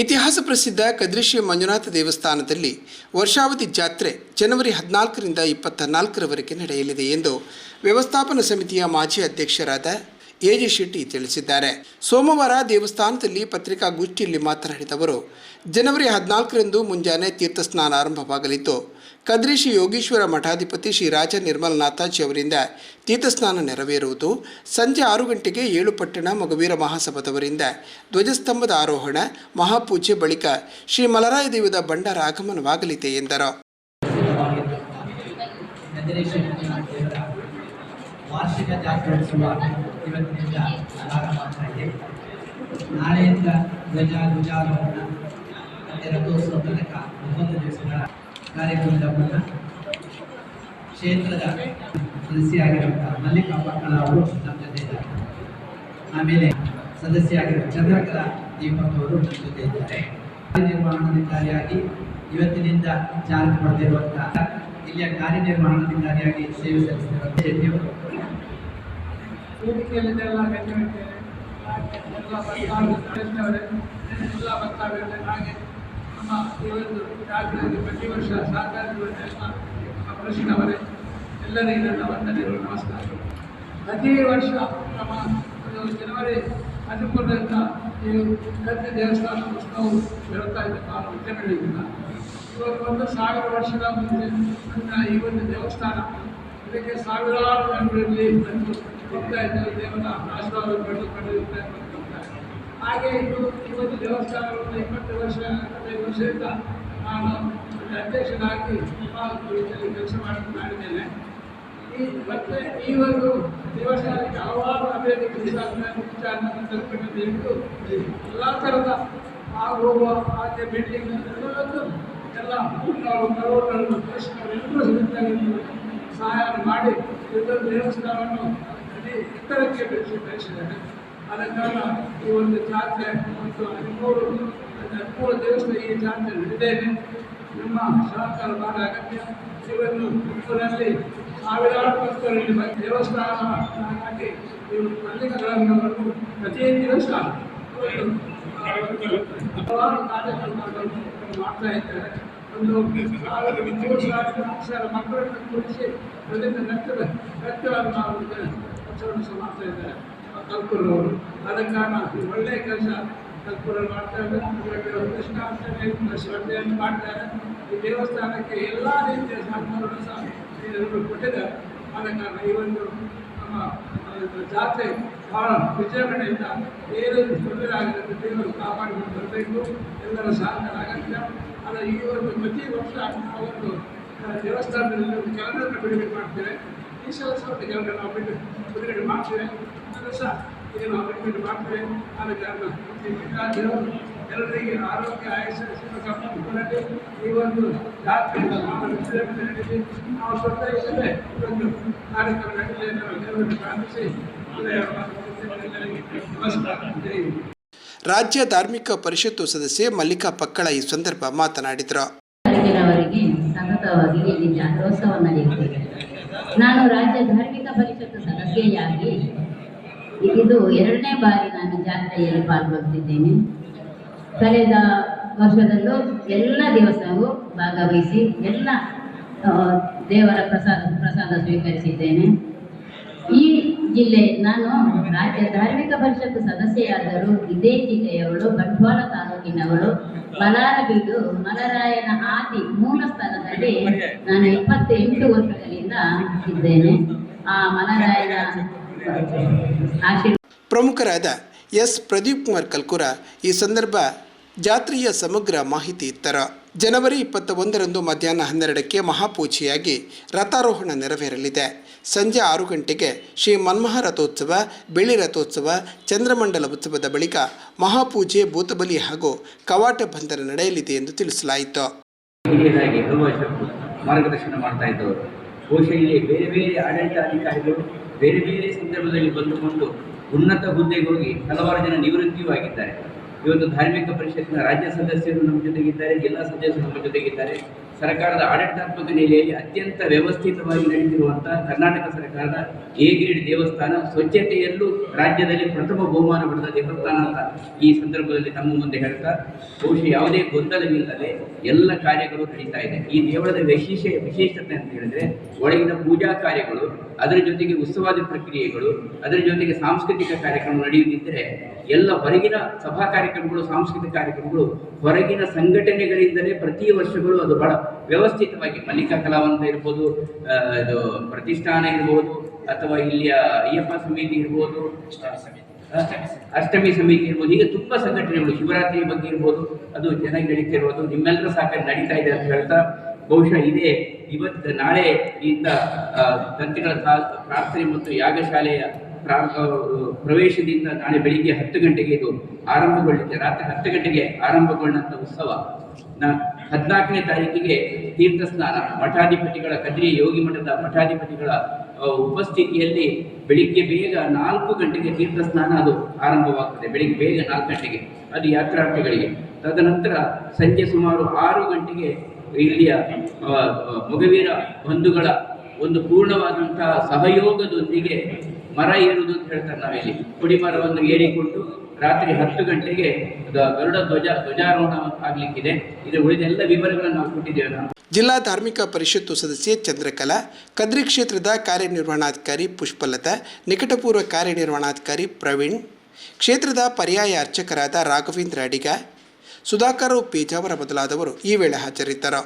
ಇತಿಹಾಸ ಪ್ರಸಿದ್ಧ ಕದ್ರಿಶ್ರೀ ಮಂಜುನಾಥ ದೇವಸ್ಥಾನದಲ್ಲಿ ವರ್ಷಾವಧಿ ಜಾತ್ರೆ ಜನವರಿ ಹದಿನಾಲ್ಕರಿಂದ ಇಪ್ಪತ್ತ ನಾಲ್ಕರವರೆಗೆ ನಡೆಯಲಿದೆ ಎಂದು ವ್ಯವಸ್ಥಾಪನಾ ಸಮಿತಿಯ ಮಾಜಿ ಅಧ್ಯಕ್ಷರಾದ ಎಜೆ ಶೆಟ್ಟಿ ತಿಳಿಸಿದ್ದಾರೆ. ಸೋಮವಾರ ದೇವಸ್ಥಾನದಲ್ಲಿ ಪತ್ರಿಕಾಗೋಷ್ಠಿಯಲ್ಲಿ ಮಾತನಾಡಿದ ಅವರು, ಜನವರಿ ಹದಿನಾಲ್ಕರಂದು ಮುಂಜಾನೆ ತೀರ್ಥಸ್ನಾನ ಆರಂಭವಾಗಲಿದ್ದು ಕದ್ರಿ ಯೋಗೀಶ್ವರ ಮಠಾಧಿಪತಿ ಶ್ರೀ ರಾಜ ನಿರ್ಮಲನಾಥಾಜಿ ಅವರಿಂದ ತೀರ್ಥಸ್ನಾನ ನೆರವೇರುವುದು. ಸಂಜೆ ಆರು ಗಂಟೆಗೆ ಏಳು ಪಟ್ಟಣ ಮಗವೀರ ಮಹಾಸಭದವರಿಂದ ಧ್ವಜಸ್ತಂಭದ ಆರೋಹಣ, ಮಹಾಪೂಜೆ ಬಳಿಕ ಶ್ರೀ ಮಲರಾಯ ದೇವದ ಭಂಡಾರ ಆಗಮನವಾಗಲಿದೆ ಎಂದರು. ವಾರ್ಷಿಕ ಜಾತ್ರೋತ್ಸವ ಇವತ್ತಿನಿಂದ ನಾಳೆಯಿಂದ ಧ್ವಜ ಧ್ವಜಾರೋಹಣ ರಥೋತ್ಸವ ತನಕ ಕಾರ್ಯಕ್ರಮದ ಕ್ಷೇತ್ರದ ಸದಸ್ಯರಾಗಿರುವಂತಹ ಮಲ್ಲಿಕಾ ಅವರು ನಮ್ಮ ಜೊತೆ ಇದ್ದಾರೆ. ಆಮೇಲೆ ಸದಸ್ಯರಾಗಿರುವ ಚಂದ್ರಕಲಾ ದೀಪಕ್ ಅವರು ನಮ್ಮ ಜೊತೆ ಇದ್ದಾರೆ. ಕಾರ್ಯನಿರ್ವಹಣಾಧಿಕಾರಿಯಾಗಿ ಇವತ್ತಿನಿಂದ ಚಾರ್ಜ್ ಪಡೆದಿರುವಂತಹ ಇಲ್ಲಿಯ ಕಾರ್ಯನಿರ್ವಹಣಾಧಿಕಾರಿಯಾಗಿ ಸೇವೆ ಸಲ್ಲಿಸಿರುವ ಶೆಟ್ಟಿಯವರು ಎಲ್ಲ ಹಾಗೆ ನಮ್ಮ ಈ ಒಂದು ಜಾತ್ರೆಯಲ್ಲಿ ಪ್ರತಿ ವರ್ಷ ಎಲ್ಲ ನಮ್ಮ ಕೃಷ್ಣವರೇ ಎಲ್ಲರಿಗೂ ನನ್ನ ವಂದನೆಗಳು ನಮಸ್ಕಾರ. ಪ್ರತಿ ವರ್ಷ ನಮ್ಮ ಜನವರಿ ಹದಿಮೂರರಿಂದ ಈ ಕತ್ತೆ ದೇವಸ್ಥಾನ ಉತ್ಸವವು ಬರುತ್ತಾ ಇದೆ ನಾನು ಉದ್ಯಮಗಳಿಂದ ಇವತ್ತು ಒಂದು ಸಾವಿರ ವರ್ಷದ ಮುಂದೆ ನನ್ನ ಈ ಒಂದು ದೇವಸ್ಥಾನ, ಇದಕ್ಕೆ ಸಾವಿರಾರು ಜನಗಳಲ್ಲಿ ಬಂದು ಹೋಗ್ತಾ ಇದ್ದಾರೆ. ದೇವರ ಆಶೀರ್ವಾದ ಪಡೆದು ಪಡೆಯುತ್ತಾರೆ ಬರ್ತಾರೆ. ಹಾಗೆ ಇದು ಈ ಒಂದು ದೇವಸ್ಥಾನವನ್ನು ಇಪ್ಪತ್ತು ವರ್ಷ, ಇಪ್ಪತ್ತೈದು ವರ್ಷದಿಂದ ನಾನು ಅಧ್ಯಕ್ಷನಾಗಿ ಆ ರೀತಿಯಲ್ಲಿ ಕೆಲಸ ಮಾಡಿ, ಮಾಡಿದ್ದೇನೆ. ಈ ಮತ್ತೆ ಈ ಒಂದು ದೇವಸ್ಥಾನಕ್ಕೆ ಹಲವಾರು ಅಭಿವೃದ್ಧಿ ವಿಚಾರವನ್ನು ತಲುಪಿಕೊಂಡು ಹಿಡಿದು ಎಲ್ಲ ಥರದ ಆ ಹೋಗುವ ಹಾಗೆ ಬಿಲ್ಡಿಂಗ್ ಎಲ್ಲವನ್ನೂ ಎಲ್ಲ ನಾವು ಕರೋಡಗಳನ್ನು ಕೃಷ್ಣರೆಲ್ಲರೂ ಸಿದ್ಧರಾಗಿದ್ದು ಸಹಾಯ ಮಾಡಿ ಇದೊಂದು ದೇವಸ್ಥಾನವನ್ನು ಎತ್ತರಕ್ಕೆ ಬೆಳೆಸಿ ಬೆಳೆಸಿದ್ದಾರೆ. ಆದ ಕಾರಣ ಈ ಒಂದು ಜಾತ್ರೆ ಮತ್ತು ಹದಿಮೂರು ಹದಿಮೂರು ದೇವಸ್ಥಾನ ಈ ಜಾತ್ರೆ ನಡೆದೇನೆ ನಿಮ್ಮ ಸಹಕಾರ ಬಹಳ ಅಗತ್ಯ ಇವನ್ನು ಊರಲ್ಲಿ ಸಾವಿರಾರು ಭಕ್ತರಲ್ಲಿ ಬಂದು ದೇವಸ್ಥಾನ ಹಾಕಿ ಇವರು ಪತ್ರಿಕೆಗಳನ್ನು ಪ್ರತಿ ದಿವಸ ಒಂದು ಹಲವಾರು ಕಾರ್ಯಕ್ರಮಗಳನ್ನು ಮಾಡ್ತಾ ಇದ್ದಾರೆ ಒಂದು ಸಾವಿರದ ಮೂರು ಸಾವಿರ ನಾಲ್ಕು ಸಾವಿರ ಮಕ್ಕಳನ್ನು ಕೂರಿಸಿ ಅದರಿಂದ ನೃತ್ಯ ನೃತ್ಯವನ್ನು ನಾವು ಉತ್ಸವವನ್ನು ಸಹ ಮಾಡ್ತಾ ಇದ್ದಾರೆ ಕಲ್ಪುರವರು ಆದ ಕಾರಣ ಒಳ್ಳೆ ಒಳ್ಳೆಯ ಕೆಲಸ ಕಲ್ಪುರರು ಮಾಡ್ತಾ ಇದ್ದಾರೆ. ಕೃಷ್ಣಾಷ್ಟಮಿ ಶ್ರದ್ಧೆಯನ್ನು ಮಾಡ್ತಾರೆ ಈ ದೇವಸ್ಥಾನಕ್ಕೆ ಎಲ್ಲ ರೀತಿಯ ಸಹಕಾರವನ್ನು ಸಹ ಎಲ್ಲರೂ ಕೊಟ್ಟಿದ್ದಾರೆ. ಆದ ಕಾರಣ ಈ ಒಂದು ನಮ್ಮ ಜಾತ್ರೆ ಬಹಳ ವಿಜೃಂಭಣೆಯಿಂದ ಏನು ತೊಂದರೆ ಆಗದಂತೆ ದೇವರು ಕಾಪಾಡಿಕೊಂಡು ಬರಬೇಕು. ಎಲ್ಲರ ಸಹಕಾರ ಆಗತ್ತೆ. ಆದರೆ ಈ ಒಂದು ಪ್ರತಿ ವರ್ಷ ಆ ಆ, ದೇವಸ್ಥಾನದಲ್ಲಿ ಒಂದು ಕ್ಯಾಲೆಂಡರ್ನ ಬಿಡುಗಡೆ ಮಾಡ್ತೇವೆ. ಈ ಸಲ ಒಂದು ಕೆಲಸ ನಾವು ಬಿಟ್ಟು ಬಿಡುಗಡೆ ಮಾಡ್ತೇವೆ. ಅದು ಸಹ ಈಗ ನಾವು ಬಿಡುಗಡೆ ಮಾಡ್ತೇವೆ. ಆದ ಕಾರಣ ಎಲ್ಲರಿಗೆ ಆರೋಗ್ಯ, ಆಯಸ್ಸು ಕಾಪಾಡಿಕೊಳ್ಳಲಿ ಈ ಒಂದು ಜಾತ್ರೆ ನಾವು ನಾವು ಸ್ವತಃ ಇಲ್ಲದೆ ಒಂದು ಕಾರ್ಯಕ್ರಮ ನಡೆಸಲಿ ಎಂದು ನಾವು ದೇವರನ್ನು ಪ್ರಾರ್ಥಿಸಿ. ರಾಜ್ಯ ಧಾರ್ಮಿಕ ಪರಿಷತ್ತು ಸದಸ್ಯೆ ಮಲ್ಲಿಕಾ ಪಕ್ಕಳ ಈ ಸಂದರ್ಭ ಮಾತನಾಡಿದರು. ತಾರೀಕಿನವರೆಗೆ ಸತತವಾಗಿ ಇಲ್ಲಿ ಜಾತ್ರೋತ್ಸವ ನಡೆಯುತ್ತಿದೆ ನಾನು ರಾಜ್ಯ ಧಾರ್ಮಿಕ ಪರಿಷತ್ ಸದಸ್ಯೆಯಾಗಿ ಇದು ಎರಡನೇ ಬಾರಿ ನಾನು ಜಾತ್ರೆಯಲ್ಲಿ ಪಾಲ್ಗೊಳ್ತಿದ್ದೇನೆ ಕಳೆದ ವರ್ಷದಲ್ಲೂ ಎಲ್ಲ ದಿವಸವೂ ಭಾಗವಹಿಸಿ ಎಲ್ಲ ದೇವರ ಪ್ರಸಾದ ಪ್ರಸಾದ ಸ್ವೀಕರಿಸಿದ್ದೇನೆ. ಈ ಜಿಲ್ಲೆ ನಾನು ರಾಜ್ಯ ಧಾರ್ಮಿಕ ಪರಿಷತ್ತು ಸದಸ್ಯೆಯಾದರೂ ಇದೇ ಜಿಲ್ಲೆಯವಳು, ಬಂಟ್ವಾಳ ತಾಲೂಕಿನವಳು. ಬಲಾರಬೀಡು ಮಲರಾಯನ ಆದಿ ಮೂಲ ಸ್ಥಾನದಲ್ಲಿ ನಾನು ಇಪ್ಪತ್ತೆಂಟು ವರ್ಷಗಳಿಂದ ಇದ್ದೇನೆ. ಆ ಮಲರಾಯನ ಆಶೀರ್ವಾದ ಪ್ರಮುಖರಾದ ಎಸ್. ಪ್ರದೀಪ್ ಕುಮಾರ್ ಕಲ್ಕುರ ಈ ಸಂದರ್ಭ ಜಾತ್ರೆಯ ಸಮಗ್ರ ಮಾಹಿತಿ ಇತ್ತರು. ಜನವರಿ ಇಪ್ಪತ್ತ ಒಂದರಂದು ಮಧ್ಯಾಹ್ನ ಹನ್ನೆರಡಕ್ಕೆ ಮಹಾಪೂಜೆಯಾಗಿ ರಥಾರೋಹಣ ನೆರವೇರಲಿದೆ. ಸಂಜೆ ಆರು ಗಂಟೆಗೆ ಶ್ರೀ ಮನ್ಮಹ ರಥೋತ್ಸವ ಬೆಳ್ಳಿ ರಥೋತ್ಸವ, ಚಂದ್ರಮಂಡಲ ಉತ್ಸವದ ಬಳಿಕ ಮಹಾಪೂಜೆ ಭೂತಬಲಿ ಹಾಗೂ ಕವಾಟ ಬಂಧನ ನಡೆಯಲಿದೆ ಎಂದು ತಿಳಿಸಲಾಯಿತು. ಮಾರ್ಗದರ್ಶನ ಮಾಡ್ತಾ ಇದ್ದವರು. ಬೇರೆ ಬೇರೆ ಆಡಳಿತಾಧಿಕಾರಿಗಳು ಬೇರೆ ಬೇರೆ ಸಂದರ್ಭದಲ್ಲಿ ಬಂದುಕೊಂಡು ಉನ್ನತ ಹುದ್ದೆಗೆ ಹೋಗಿ ಹಲವಾರು ಜನ ನಿವೃತ್ತಿಯೂ ಆಗಿದ್ದಾರೆ. ಇವತ್ತು ಧಾರ್ಮಿಕ ಪರಿಷತ್ತಿನ ರಾಜ್ಯ ಸದಸ್ಯರು ನಮ್ಮ ಜೊತೆಗಿದ್ದಾರೆ ಜಿಲ್ಲಾ ಸದಸ್ಯರು ನಮ್ಮ ಜೊತೆಗಿದ್ದಾರೆ. ಸರ್ಕಾರದ ಆಡಳಿತಾತ್ಮಕ ನೆಲೆಯಲ್ಲಿ ಅತ್ಯಂತ ವ್ಯವಸ್ಥಿತವಾಗಿ ನಡೆದಿರುವಂಥ ಕರ್ನಾಟಕ ಸರ್ಕಾರದ ಎ ಗ್ರೇಡ್ ದೇವಸ್ಥಾನ ಸ್ವಚ್ಛತೆಯಲ್ಲೂ ರಾಜ್ಯದಲ್ಲಿ ಪ್ರಥಮ ಬಹುಮಾನ ಪಡೆದ ದೇವಸ್ಥಾನ ಅಂತ ಈ ಸಂದರ್ಭದಲ್ಲಿ ತಮ್ಮ ಮುಂದೆ ಹೇಳ್ತಾ, ಬಹುಶಃ ಯಾವುದೇ ಗೊಂದಲವಿಲ್ಲದೆ ಎಲ್ಲ ಕಾರ್ಯಗಳು ನಡೀತಾ ಇದೆ. ಈ ದೇವಳದ ವಿಶೇಷ ವಿಶೇಷತೆ ಅಂತ ಹೇಳಿದ್ರೆ ಒಳಗಿನ ಪೂಜಾ ಕಾರ್ಯಗಳು, ಅದರ ಜೊತೆಗೆ ಉತ್ಸವಾದ ಪ್ರಕ್ರಿಯೆಗಳು, ಅದರ ಜೊತೆಗೆ ಸಾಂಸ್ಕೃತಿಕ ಕಾರ್ಯಕ್ರಮ ನಡೆಯುತ್ತಿದ್ದರೆ ಎಲ್ಲ ಹೊರಗಿನ ಸಭಾ ಕಾರ್ಯಕ್ರಮಗಳು, ಸಾಂಸ್ಕೃತಿಕ ಕಾರ್ಯಕ್ರಮಗಳು, ಹೊರಗಿನ ಸಂಘಟನೆಗಳಿಂದಲೇ ಪ್ರತಿ ವರ್ಷಗಳು ಅದು ಬಹಳ ವ್ಯವಸ್ಥಿತವಾಗಿ ಮಲ್ಲಿಕಾ ಕಲಾವಂತ ಇರ್ಬೋದು ಇದು ಪ್ರತಿಷ್ಠಾನ ಇರ್ಬೋದು, ಅಥವಾ ಇಲ್ಲಿಯ ಅಯ್ಯಪ್ಪ ಸಮಿತಿ ಇರ್ಬೋದು ಸಮಿತಿ, ಅಷ್ಟಮಿ ಸಮಿತಿ ಇರ್ಬೋದು, ಹೀಗೆ ತುಂಬಾ ಸಂಘಟನೆಗಳು, ಶಿವರಾತ್ರಿ ಬಗ್ಗೆ ಇರ್ಬೋದು, ಅದು ಚೆನ್ನಾಗಿ ನಡೀತಿರ್ಬೋದು ನಿಮ್ಮೆಲ್ಲರ ಸಾಕಲ್ಲಿ ನಡೀತಾ ಇದೆ ಅಂತ ಹೇಳ್ತಾ ಬಹುಶಃ ಇದೆ ಇವತ್ತು ನಾಳೆ ಇಂಥ ತಂತ್ರಗಳ ಪ್ರಾರ್ಥನೆ ಮತ್ತು ಯಾಗಶಾಲೆಯ ಪ್ರವೇಶದಿಂದ ನಾಳೆ ಬೆಳಿಗ್ಗೆ ಹತ್ತು ಗಂಟೆಗೆ ಇದು ಆರಂಭಗೊಳ್ಳುತ್ತೆ ರಾತ್ರಿ ಹತ್ತು ಗಂಟೆಗೆ ಆರಂಭಗೊಂಡಂಥ ಉತ್ಸವ. ನಾ ಹದಿನಾಲ್ಕನೇ ತಾರೀಕಿಗೆ ತೀರ್ಥ ಸ್ನಾನ ಮಠಾಧಿಪತಿಗಳ, ಕದ್ರಿ ಯೋಗಿ ಮಠದ ಮಠಾಧಿಪತಿಗಳ ಉಪಸ್ಥಿತಿಯಲ್ಲಿ ಬೆಳಿಗ್ಗೆ ಬೇಗ ನಾಲ್ಕು ಗಂಟೆಗೆ ತೀರ್ಥ ಸ್ನಾನ ಅದು ಆರಂಭವಾಗ್ತದೆ. ಬೆಳಿಗ್ಗೆ ಬೇಗ ನಾಲ್ಕು ಗಂಟೆಗೆ ಅದು ಯಾತ್ರಾರ್ಥಿಗಳಿಗೆ. ತದನಂತರ ಸಂಜೆ ಸುಮಾರು ಆರು ಗಂಟೆಗೆ ಇಲ್ಲಿಯ ಮೊಗವೀರ ಬಂಧುಗಳ ಒಂದು ಪೂರ್ಣವಾದಂತಹ ಸಹಯೋಗದೊಂದಿಗೆ ಮರ ಏರುವುದು ಅಂತ ಹೇಳ್ತಾರೆ ನಾವಿಲ್ಲಿ. ಪುಡಿಮರವನ್ನು ಏರಿಕೊಂಡು ರಾತ್ರಿ ಹತ್ತು ಗಂಟೆಗೆ ಗರುಡ ಧ್ವಜ ಧ್ವಜಾರೋಹಣ ಆಗ್ಲಿಕ್ಕಿದೆ ಇದು ಉಳಿದ ಎಲ್ಲ ವಿವರಗಳನ್ನು ನಾವು ಕೊಟ್ಟಿದ್ದೇವೆ ನಾವು. ಜಿಲ್ಲಾ ಧಾರ್ಮಿಕ ಪರಿಷತ್ತು ಸದಸ್ಯೆ ಚಂದ್ರಕಲಾ, ಕದ್ರಿ ಕ್ಷೇತ್ರದ ಕಾರ್ಯನಿರ್ವಹಣಾಧಿಕಾರಿ ಪುಷ್ಪಲತಾ, ನಿಕಟಪೂರ್ವ ಕಾರ್ಯನಿರ್ವಹಣಾಧಿಕಾರಿ ಪ್ರವೀಣ್, ಕ್ಷೇತ್ರದ ಪರ್ಯಾಯ ಅರ್ಚಕರಾದ ರಾಘವೇಂದ್ರ ಅಡಿಗ, ಸುಧಾಕರ್ ಪೇಜಾವರ ಮೊದಲಾದವರು ಈ ವೇಳೆ ಹಾಜರಿದ್ದರು.